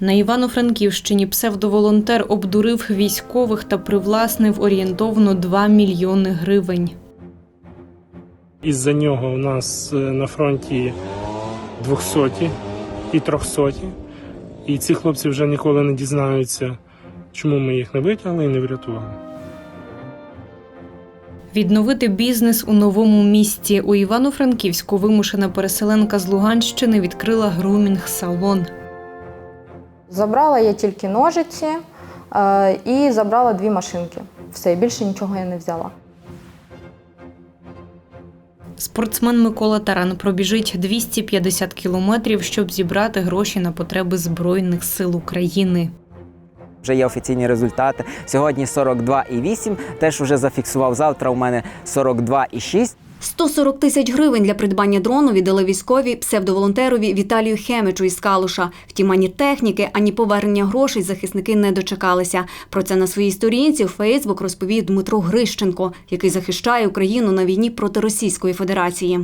На Івано-Франківщині псевдоволонтер обдурив військових та привласнив орієнтовно 2 мільйони гривень. Із-за нього у нас е, на фронті 200 і 300. І ці хлопці вже ніколи не дізнаються, чому ми їх не витягли і не врятували. Відновити бізнес у новому місті. У Івано-Франківську вимушена переселенка з Луганщини відкрила грумінг-салон. Забрала я тільки ножиці е, і забрала дві машинки. Все, більше нічого я не взяла. Спортсмен Микола Таран пробіжить 250 кілометрів, щоб зібрати гроші на потреби Збройних сил України. Вже є офіційні результати. Сьогодні 42,8, теж вже зафіксував. Завтра у мене 42,6. 140 тисяч гривень для придбання дрону віддали військові псевдоволонтерові Віталію Хемичу із Калуша. Втім, ані техніки, ані повернення грошей захисники не дочекалися. Про це на своїй сторінці у Фейсбук розповів Дмитро Грищенко, який захищає Україну на війні проти Російської Федерації.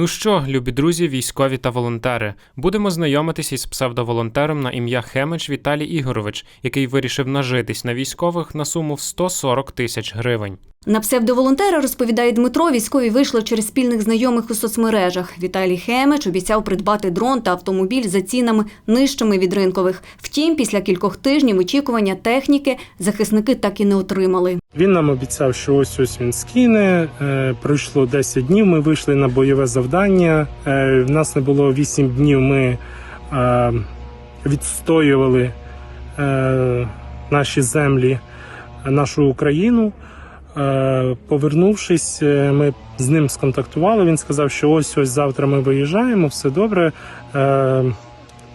Ну що, любі друзі, військові та волонтери, будемо знайомитись із псевдоволонтером на ім'я Хемич Віталій Ігорович, який вирішив нажитись на військових на суму в 140 тисяч гривень. На псевдоволонтера, розповідає Дмитро, військові вийшли через спільних знайомих у соцмережах. Віталій Хемич обіцяв придбати дрон та автомобіль за цінами нижчими від ринкових. Втім, після кількох тижнів очікування техніки захисники так і не отримали. Він нам обіцяв, що ось ось він скине. Е, пройшло 10 днів. Ми вийшли на бойове завдання. Е, в нас не було 8 днів. Ми е, відстоювали е, наші землі, нашу Україну. Повернувшись, ми з ним сконтактували. Він сказав, що ось ось завтра ми виїжджаємо, все добре.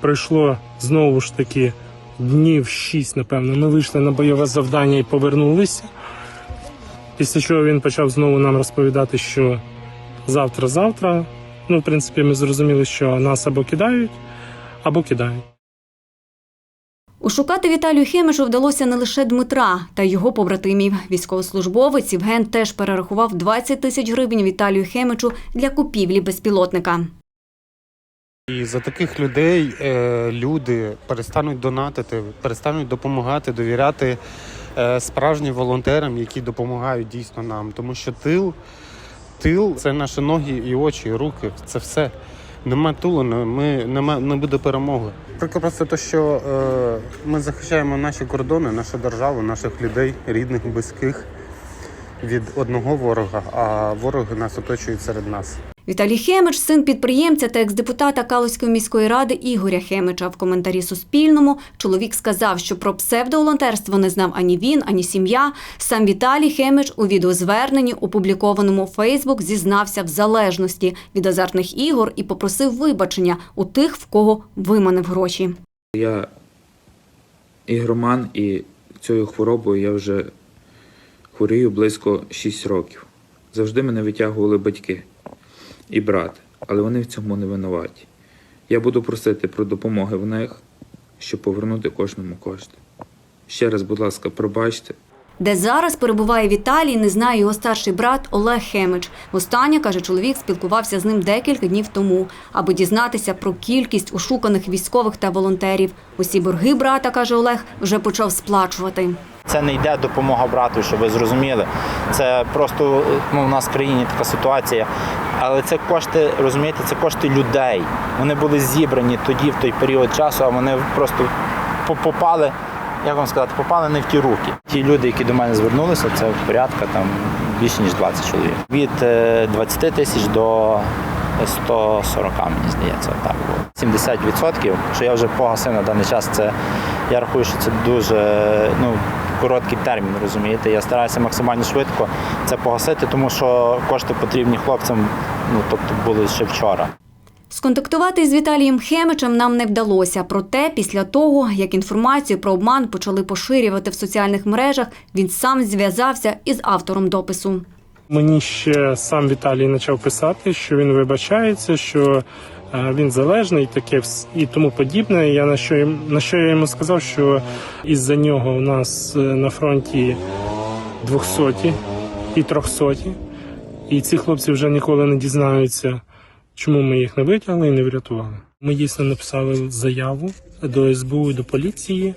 Пройшло знову ж таки днів 6, напевно. Ми вийшли на бойове завдання і повернулися. Після чого він почав знову нам розповідати, що завтра-завтра. Ну, в принципі, ми зрозуміли, що нас або кидають, або кидають. Ушукати Віталію Хемичу вдалося не лише Дмитра та його побратимів. Військовослужбовець Євген теж перерахував 20 тисяч гривень Віталію Хемичу для купівлі безпілотника. І за таких людей е, люди перестануть донатити, перестануть допомагати, довіряти е, справжнім волонтерам, які допомагають дійсно нам. Тому що тил, тил це наші ноги і очі, і руки. Це все. Нема тулу, не- ми нема, не буде перемоги. Тільки просто те, що е, ми захищаємо наші кордони, нашу державу, наших людей, рідних, близьких від одного ворога, а вороги нас оточують серед нас. Віталій Хемич, син підприємця та екс-депутата Калузької міської ради Ігоря Хемича. В коментарі Суспільному чоловік сказав, що про псевдоволонтерство не знав ані він, ані сім'я. Сам Віталій Хемич у відеозверненні, опублікованому у Фейсбук, зізнався в залежності від азартних ігор і попросив вибачення у тих, в кого виманив гроші. Я ігроман, і цією хворобою я вже хворію близько 6 років. Завжди мене витягували батьки і брат, але вони в цьому не винуваті. Я буду просити про допомоги в них, щоб повернути кожному кошти. Ще раз, будь ласка, пробачте. Де зараз перебуває Віталій, не знає його старший брат Олег Хемич. Востаннє, каже чоловік, спілкувався з ним декілька днів тому, аби дізнатися про кількість ошуканих військових та волонтерів. Усі борги брата, каже Олег, вже почав сплачувати. Це не йде допомога брату, щоб ви зрозуміли. Це просто ну, у нас в країні така ситуація. Але це кошти, розумієте, це кошти людей. Вони були зібрані тоді, в той період часу, а вони просто попали, як вам сказати, попали не в ті руки. Ті люди, які до мене звернулися, це порядка там більше ніж 20 чоловік. Від е, 20 тисяч до 140, мені здається, так було. 70%, що я вже погасив на даний час, це я рахую, що це дуже ну, короткий термін, розумієте. Я стараюся максимально швидко це погасити, тому що кошти потрібні хлопцям, ну тобто були ще вчора. Сконтактувати з Віталієм Хемичем нам не вдалося. Проте, після того, як інформацію про обман почали поширювати в соціальних мережах, він сам зв'язався із автором допису. Мені ще сам Віталій почав писати, що він вибачається, що він залежний, таке і тому подібне. Я на що на що я йому сказав, що із-за нього у нас е, на фронті 200 і 300. І ці хлопці вже ніколи не дізнаються, чому ми їх не витягли і не врятували. Ми дійсно написали заяву до СБУ і до поліції.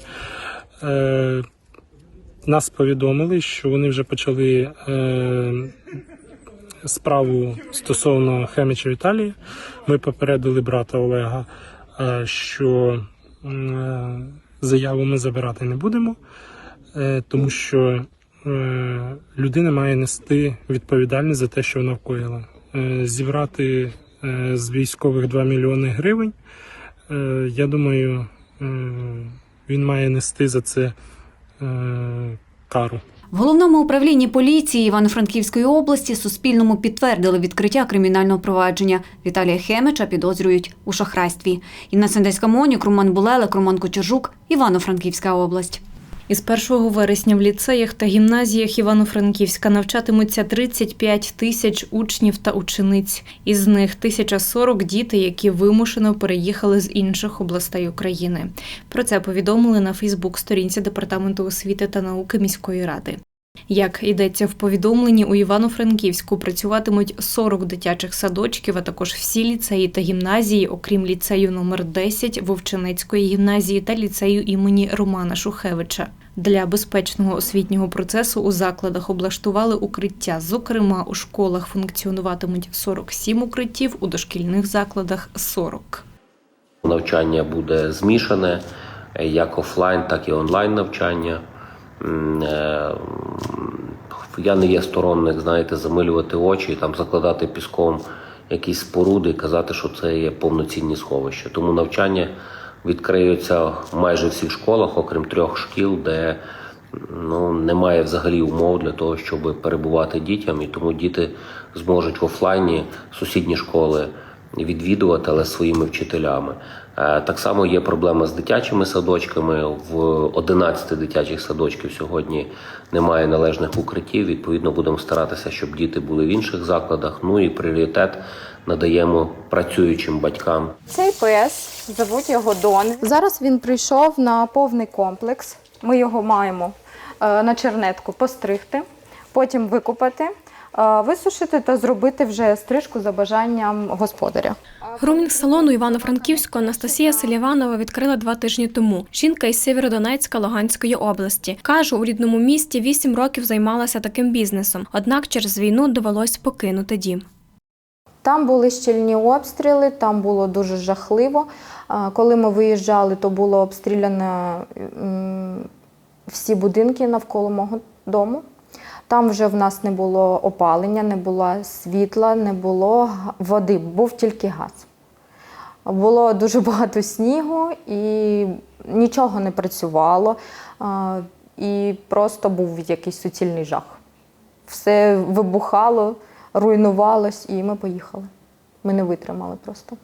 Е, нас повідомили, що вони вже почали е, справу стосовно Хеміча Віталія. Ми попередили брата Олега, е, що е, заяву ми забирати не будемо, е, тому що людина має нести відповідальність за те, що вона вкоїла. Зібрати з військових 2 мільйони гривень. Я думаю, він має нести за це кару. В головному управлінні поліції Івано-Франківської області Суспільному підтвердили відкриття кримінального провадження. Віталія Хемича підозрюють у шахрайстві. Інна Сендецька Монюк, Роман Булелек, Роман Кочержук, Івано-Франківська область. Із 1 вересня в ліцеях та гімназіях Івано-Франківська навчатимуться 35 тисяч учнів та учениць. Із них 1040 діти, які вимушено переїхали з інших областей України. Про це повідомили на Фейсбук-сторінці Департаменту освіти та науки міської ради. Як йдеться в повідомленні, у Івано-Франківську працюватимуть 40 дитячих садочків, а також всі ліцеї та гімназії, окрім ліцею номер 10 Вовчинецької гімназії та ліцею імені Романа Шухевича. Для безпечного освітнього процесу у закладах облаштували укриття. Зокрема, у школах функціонуватимуть 47 укриттів, у дошкільних закладах 40. Навчання буде змішане, як офлайн, так і онлайн навчання. Е, Я не є сторонник, знаєте, замилювати очі, і там закладати піском якісь споруди казати, що це є повноцінні сховища. Тому навчання відкриються в майже всіх школах, окрім трьох шкіл, де ну, немає взагалі умов для того, щоб перебувати дітям, і тому діти зможуть в офлайні сусідні школи відвідувати, своїми вчителями. Е, Так само є проблема з дитячими садочками. В 11 дитячих садочків сьогодні немає належних укриттів. Відповідно, будемо старатися, щоб діти були в інших закладах. Ну і пріоритет надаємо працюючим батькам. Цей пес, зовуть його Дон. Зараз він прийшов на повний комплекс. Ми його маємо е, на чернетку постригти, потім викупати, висушити та зробити вже стрижку за бажанням господаря. Грумінг салону Івано-Франківського Анастасія Селіванова відкрила два тижні тому. Жінка із Сєвєродонецька Луганської області. Каже, у рідному місті вісім років займалася таким бізнесом. Однак через війну довелось покинути дім. Там були щільні обстріли, там було дуже жахливо. Коли ми виїжджали, то було обстріляно всі будинки навколо мого дому. Там вже в нас не було опалення, не було світла, не було води, був тільки газ. Було дуже багато снігу і нічого не працювало. І просто був якийсь суцільний жах. Все вибухало, руйнувалось, і ми поїхали. Ми не витримали просто.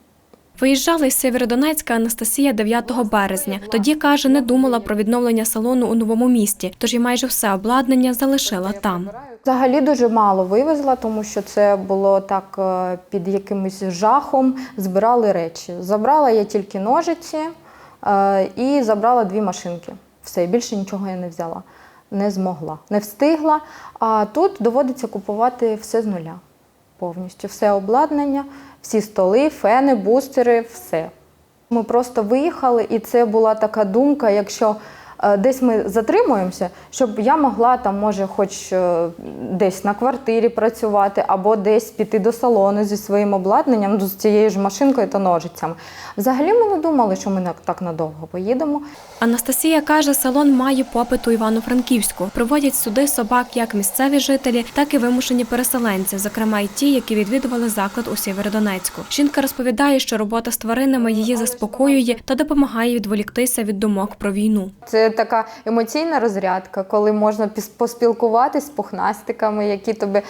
Виїжджала із Сєвєродонецька Анастасія 9 березня. Тоді каже, не думала про відновлення салону у новому місті, тож і майже все обладнання залишила там. Взагалі дуже мало вивезла, тому що це було так е, під якимось жахом. Збирали речі. Забрала я тільки ножиці е, і забрала дві машинки. Все, більше нічого я не взяла. Не змогла, не встигла. А тут доводиться купувати все з нуля. Повністю все обладнання, всі столи, фени, бустери, все. Ми просто виїхали, і це була така думка, якщо десь ми затримуємося, щоб я могла там, може, хоч е, десь на квартирі працювати, або десь піти до салону зі своїм обладнанням, ну, з цією ж машинкою та ножицями. Взагалі ми не думали, що ми так надовго поїдемо. Анастасія каже, салон має попит у Івано-Франківську. Приводять сюди собак як місцеві жителі, так і вимушені переселенці, зокрема й ті, які відвідували заклад у Сєвєродонецьку. Жінка розповідає, що робота з тваринами її заспокоює та допомагає відволіктися від думок про війну. Це така емоційна розрядка, коли можна піс- поспілкуватись з пухнастиками, які тобі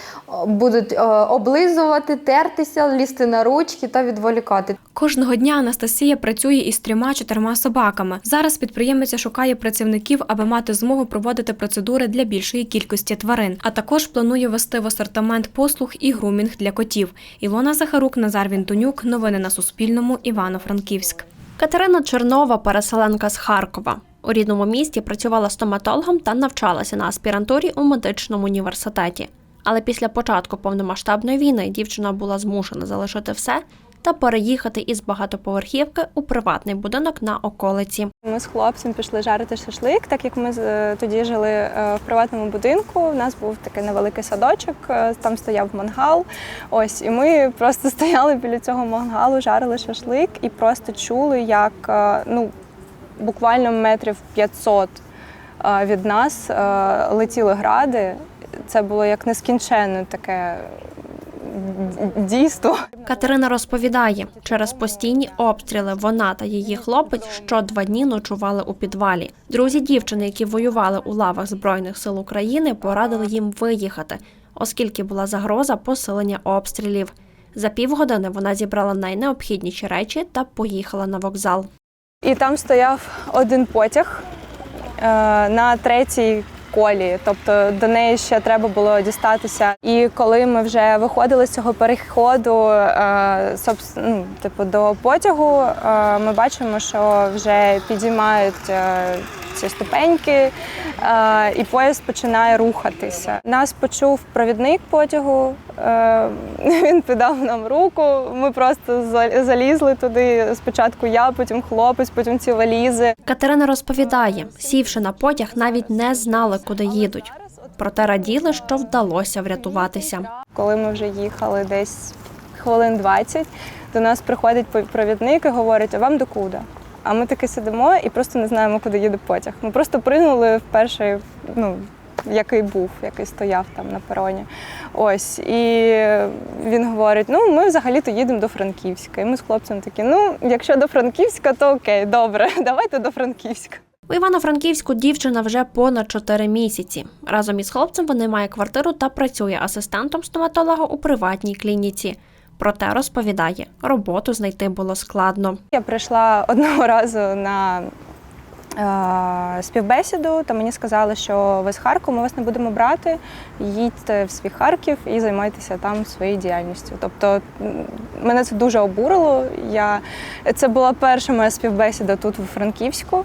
будуть облизувати, тертися, лізти на ручки та відволікати. Кожного дня Анастасія працює із трьома-чотирма собаками. Зараз підприємиця шукає працівників, аби мати змогу проводити процедури для більшої кількості тварин. А також планує вести в асортимент послуг і грумінг для котів. Ілона Захарук, Назар Вінтонюк. Новини на Суспільному. Івано-Франківськ. Катерина Чернова, переселенка з Харкова. У рідному місті працювала стоматологом та навчалася на аспірантурі у медичному університеті. Але після початку повномасштабної війни дівчина була змушена залишити все та переїхати із багатоповерхівки у приватний будинок на околиці. Ми з хлопцем пішли жарити шашлик, так як ми тоді жили е, в приватному будинку. У нас був такий невеликий садочок, е, там стояв мангал. Ось, і ми просто стояли біля цього мангалу, жарили шашлик і просто чули, як е, ну, буквально метрів 500 е, від нас е, летіли гради. Це було як нескінченне таке дійство. Катерина розповідає, через постійні обстріли вона та її хлопець що два дні ночували у підвалі. Друзі дівчини, які воювали у лавах Збройних сил України, порадили їм виїхати, оскільки була загроза посилення обстрілів. За півгодини вона зібрала найнеобхідніші речі та поїхала на вокзал. І там стояв один потяг е, на третій колії, тобто до неї ще треба було дістатися. І коли ми вже виходили з цього переходу, е, ну, типу, до потягу, е, ми бачимо, що вже підіймають е, ці ступеньки, і поїзд починає рухатися. Нас почув провідник потягу. Він підав нам руку. Ми просто за- залізли туди. Спочатку я, потім хлопець, потім ці валізи. Катерина розповідає, сівши на потяг, навіть не знали, куди їдуть. Проте раділи, що вдалося врятуватися. Коли ми вже їхали десь хвилин 20, до нас приходить провідник і говорить, а вам до куди? А ми таки сидимо і просто не знаємо, куди їде потяг. Ми просто прийняли в перший, ну, який був, який стояв там на пероні. Ось. І він говорить: ну, ми взагалі-то їдемо до Франківська. І ми з хлопцем такі, ну, якщо до Франківська, то окей, добре, давайте до Франківська. У Івано-Франківську дівчина вже понад 4 місяці. Разом із хлопцем вона має квартиру та працює асистентом стоматолога у приватній клініці. Проте розповідає, роботу знайти було складно. Я прийшла одного разу на е, співбесіду, та мені сказали, що ви з Харкова, ми вас не будемо брати. Їдьте в свій Харків і займайтеся там своєю діяльністю. Тобто мене це дуже обурило. Я... Це була перша моя співбесіда тут у Франківську.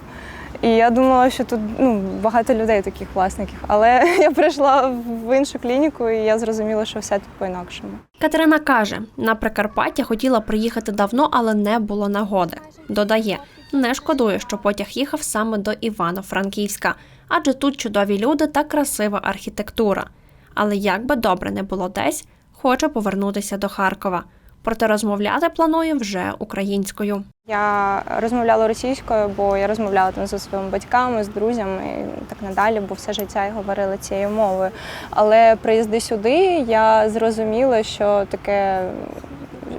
І я думала, що тут ну, багато людей таких власників. Але я прийшла в іншу клініку, і я зрозуміла, що все тут по-інакшому. Катерина каже, на Прикарпаття хотіла приїхати давно, але не було нагоди. Додає, не шкодує, що потяг їхав саме до Івано-Франківська, адже тут чудові люди та красива архітектура. Але як би добре не було десь, хоче повернутися до Харкова. Проте розмовляти планує вже українською. Я розмовляла російською, бо я розмовляла там зі своїми батьками, з друзями і так надалі, бо все життя я говорила цією мовою. Але приїзди сюди, я зрозуміла, що таке,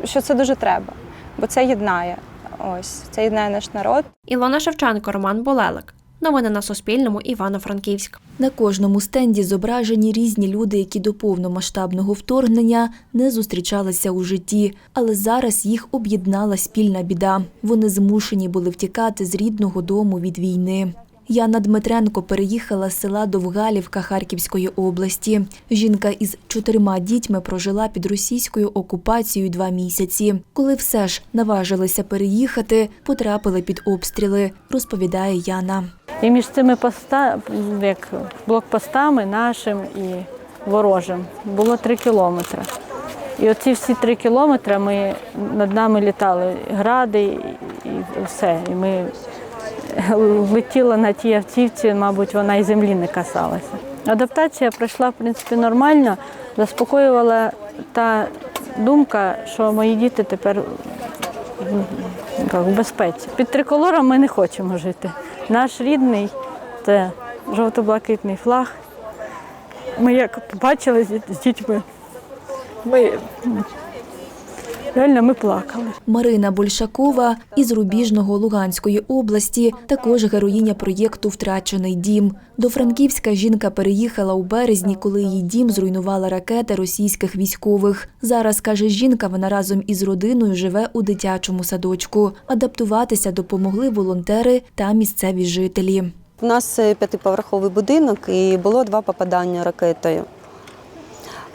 що це дуже треба, бо це єднає. Ось це єднає наш народ. Ілона Шевченко, Роман Болелик. Новини на Суспільному. Івано-Франківськ. На кожному стенді зображені різні люди, які до повномасштабного вторгнення не зустрічалися у житті, але зараз їх об'єднала спільна біда. Вони змушені були втікати з рідного дому від війни. Яна Дмитренко переїхала з села Довгалівка Харківської області. Жінка із чотирма дітьми прожила під російською окупацією два місяці. Коли все ж наважилися переїхати, потрапили під обстріли, розповідає Яна. І між цими поста, як блокпостами нашим і ворожим було три кілометри. І оці всі три кілометри ми над нами літали гради і, все. І ми летіли на тій автівці, мабуть, вона і землі не касалася. Адаптація пройшла, в принципі, нормально, заспокоювала та думка, що мої діти тепер в безпеці. Під триколором ми не хочемо жити. Наш рідний це жовто-блакитний флаг. Ми як побачили з дітьми, ми реально ми плакали. Марина Большакова із Рубіжного Луганської області, також героїня проєкту Втрачений дім. До Франківська жінка переїхала у березні, коли її дім зруйнувала ракета російських військових. Зараз каже жінка, вона разом із родиною живе у дитячому садочку. Адаптуватися допомогли волонтери та місцеві жителі. У нас е, п'ятиповерховий будинок і було два попадання ракетою.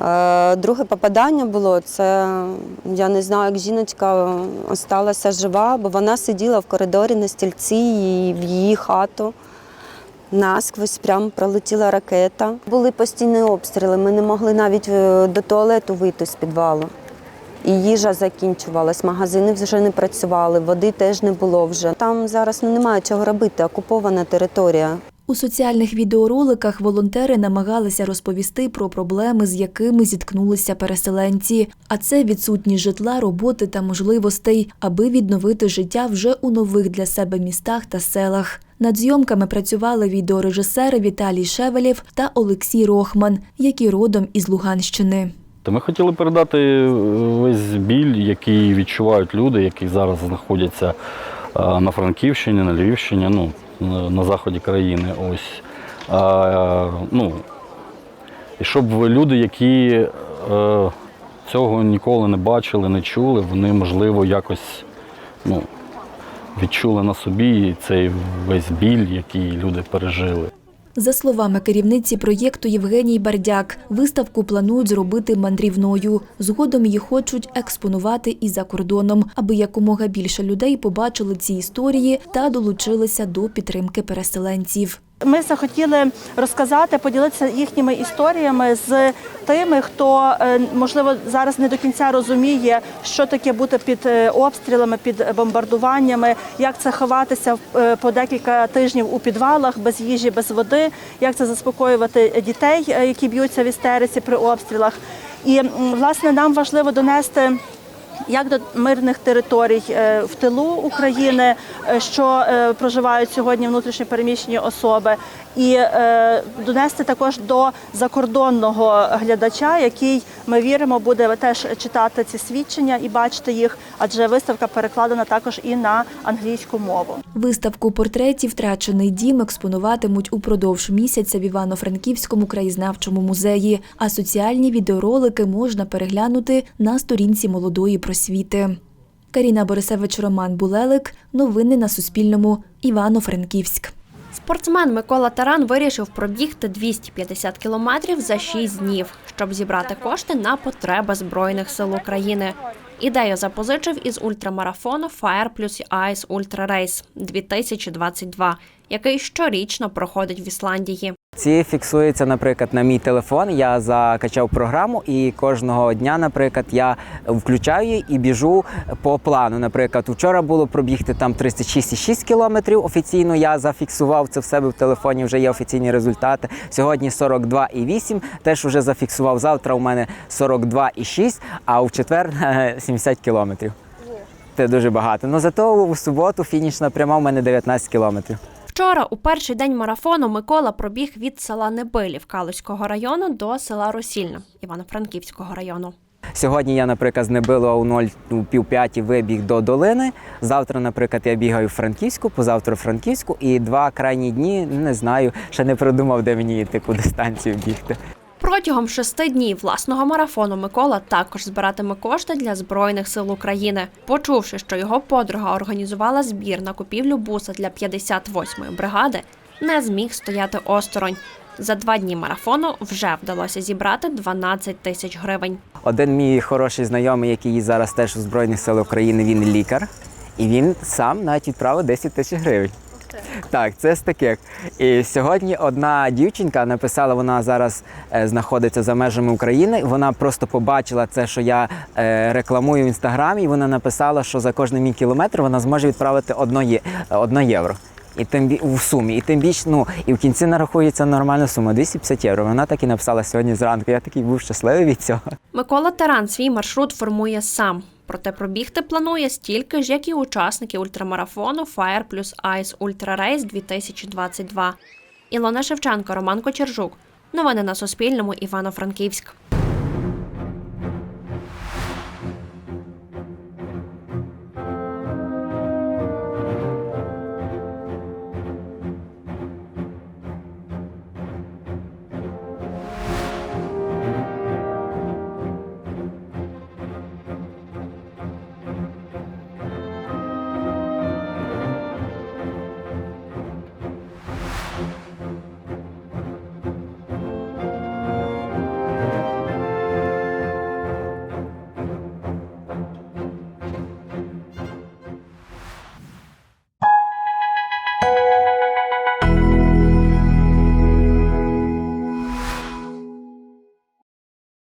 Е, Друге попадання було це я не знаю, як жіночка залишилася жива, бо вона сиділа в коридорі на стільці і в її хату. Насквозь прямо пролетіла ракета. Були постійні обстріли. Ми не могли навіть е, до туалету вийти з підвалу. І їжа закінчувалась, магазини вже не працювали, води теж не було вже. Там зараз ну, немає чого робити, окупована територія. У соціальних відеороликах волонтери намагалися розповісти про проблеми, з якими зіткнулися переселенці. А це відсутність житла, роботи та можливостей, аби відновити життя вже у нових для себе містах та селах. Над зйомками працювали відеорежисери Віталій Шевелєв та Олексій Рохман, які родом із Луганщини. Та ми хотіли передати е, весь біль, який відчувають люди, які зараз знаходяться е, на Франківщині, на Львівщині, ну, на- заході країни. Ось. А, ну, і щоб люди, які е, цього ніколи не бачили, не чули, вони, можливо, якось ну, відчули на собі цей весь біль, який люди пережили. За словами керівниці проєкту Євгенії Бардяк, виставку планують зробити мандрівною. Згодом її хочуть експонувати і за кордоном, аби якомога більше людей побачили ці історії та долучилися до підтримки переселенців. Ми захотіли розказати, поділитися їхніми історіями з тими, хто е, можливо зараз не до кінця розуміє, що таке бути під е, обстрілами, під бомбардуваннями, як це ховатися е, по декілька тижнів у підвалах без їжі, без води, як це заспокоювати дітей, які б'ються в істериці при обстрілах. І власне нам важливо донести як до мирних територій е, в тилу України, е, що е, проживають сьогодні внутрішньо переміщені особи, і е, донести також до закордонного глядача, який ми віримо, буде теж читати ці свідчення і бачити їх, адже виставка перекладена також і на англійську мову. Виставку портретів Втрачений дім експонуватимуть упродовж місяця в Івано-Франківському краєзнавчому музеї, а соціальні відеоролики можна переглянути на сторінці молодої просвіти. Каріна Борисевич, Роман Булелик. Новини на Суспільному. Івано-Франківськ. Спортсмен Микола Таран вирішив пробігти 250 кілометрів за 6 днів, щоб зібрати кошти на потреби Збройних сил України. Ідею запозичив із ультрамарафону Fire plus Ice Ultra Race 2022, який щорічно проходить в Ісландії. Ці фіксуються, наприклад, на мій телефон. Я закачав програму, і кожного дня, наприклад, я включаю її і біжу по плану. Наприклад, вчора було пробігти там 36,6 кілометрів. Офіційно я зафіксував це в себе в телефоні. Вже є офіційні результати. Сьогодні 42,8, Теж вже зафіксував. Завтра у мене 42,6, а в четвер 70 кілометрів. Це дуже багато. Ну зато у суботу фінішна пряма у мене 19 кілометрів. Вчора, у перший день марафону, Микола пробіг від села Небилів Калуського району до села Росільна Івано-Франківського району. Сьогодні я, наприклад, з Небилова у 0 у пів п'яті вибіг до долини. Завтра, наприклад, я бігаю в Франківську, позавтра в Франківську, і два крайні дні не знаю, ще не придумав, де мені таку дистанцію бігти. Протягом шести днів власного марафону Микола також збиратиме кошти для Збройних сил України. Почувши, що його подруга організувала збір на купівлю буса для 58-ї бригади, не зміг стояти осторонь. За два дні марафону вже вдалося зібрати 12 тисяч гривень. Один мій хороший знайомий, який зараз теж у Збройних сил України, він лікар, і він сам навіть відправив 10 тисяч гривень. Так, це з таких. І сьогодні одна дівчинка написала, вона зараз е, знаходиться за межами України. Вона просто побачила це, що я е, рекламую в інстаграмі, і вона написала, що за кожний мій кілометр вона зможе відправити одно, є, одно євро. І тим бі- в сумі, і тим більш, ну і в кінці нарахується нормальна сума 250 євро. Вона так і написала сьогодні зранку. Я такий був щасливий від цього. Микола Таран свій маршрут формує сам. Проте пробігти планує стільки ж, як і учасники ультрамарафону Fire plus Ice Ultra Race 2022. Ілона Шевченко, Роман Кочержук. Новини на Суспільному. Івано-Франківськ.